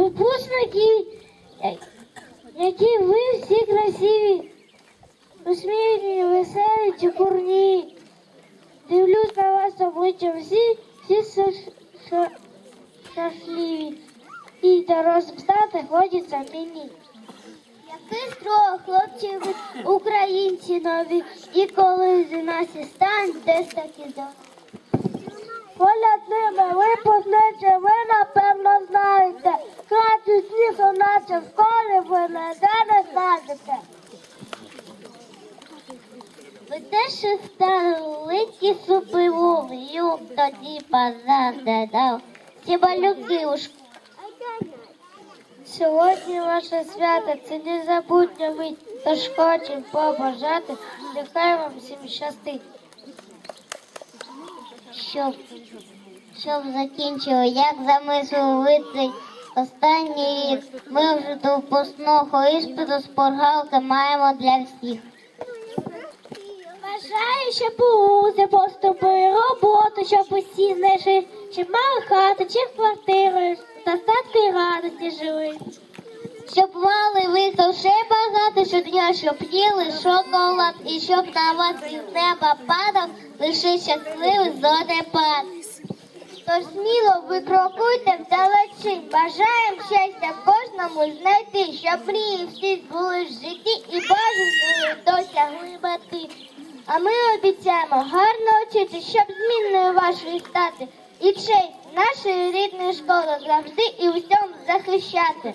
Випускники, які ви всі красиві, усміхнені, веселі, чепурні. Дивлюсь на вас обличчя всі, всі ша- ша- щасливі. І дорослим стати хочеться мені. Який строго, хлопці, українці нові, і коли з нас і стань, десь таки до. Поряд ними ви позначе, ви напевно знаєте. Крачу снігу, наче в школі ви ніде не знайдете. Ви теж столиці супиву, юб тоді не дав. Ці малюки у школі. Сьогодні ваше свято, це незабутня мить, тож хочемо побажати, нехай вам всім щастить. Щоб, щоб закінчили, як замислив цей останній рік, ми вже до впускного іспиту споргалки маємо для всіх. Бажаю, щоб у вузи поступили, роботу, щоб усі знайшли, щоб мали хати, чи квартири, достатку і радості жили. Щоб мали ви грошей багато, щодня, щоб їли шоколад, і щоб на вас із неба падав лише щасливий зорепад. Тож сміло ви крокуйте вдалечі, бажаємо щастя кожному знайти, щоб мрії всі були в житті і бажані досягли мети. А ми обіцяємо гарно вчити, щоб змінною вашою стати, і честь нашої рідної школи завжди і всьому захищати.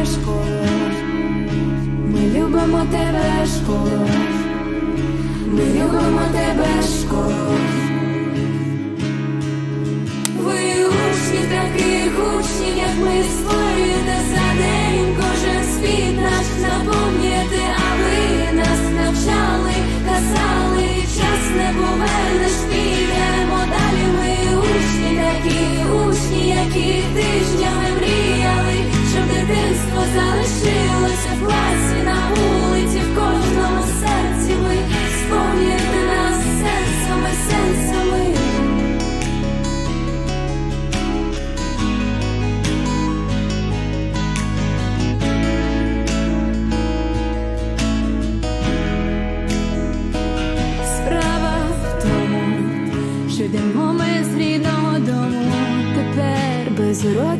любимо тебе, школа. Ми любимо тебе, школа. Ви учні таких учнів, як ми створюєте за день кожен світ наш наповнюєте, а ви нас навчали, казали, час не повернеш, підемо далі. Ми учні такі, учні, які тижнями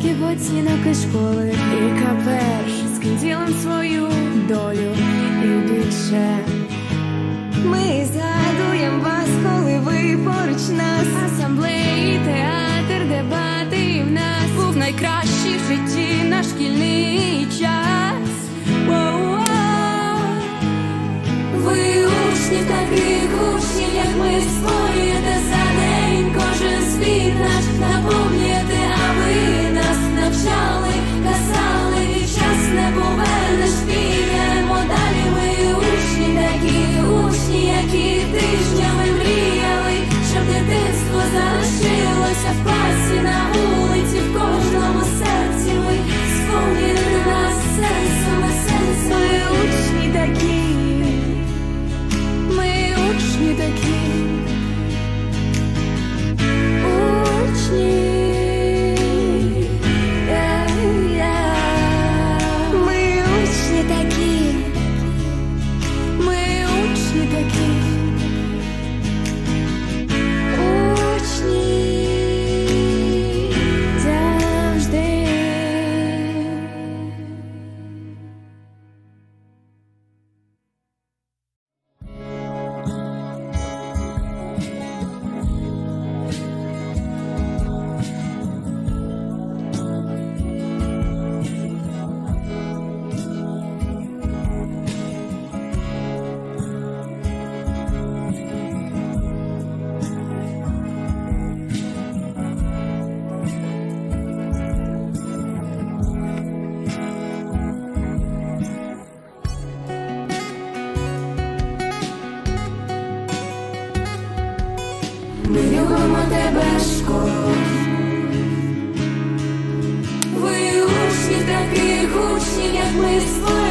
уроків оцінок і школи. І каперш з ким свою долю і більше. Ми згадуємо вас, коли ви поруч нас. Асамблеї, театр, дебати в нас був найкращий в житті наш шкільний час. Ви учні таких учнів, як ми створюєте ми створюємо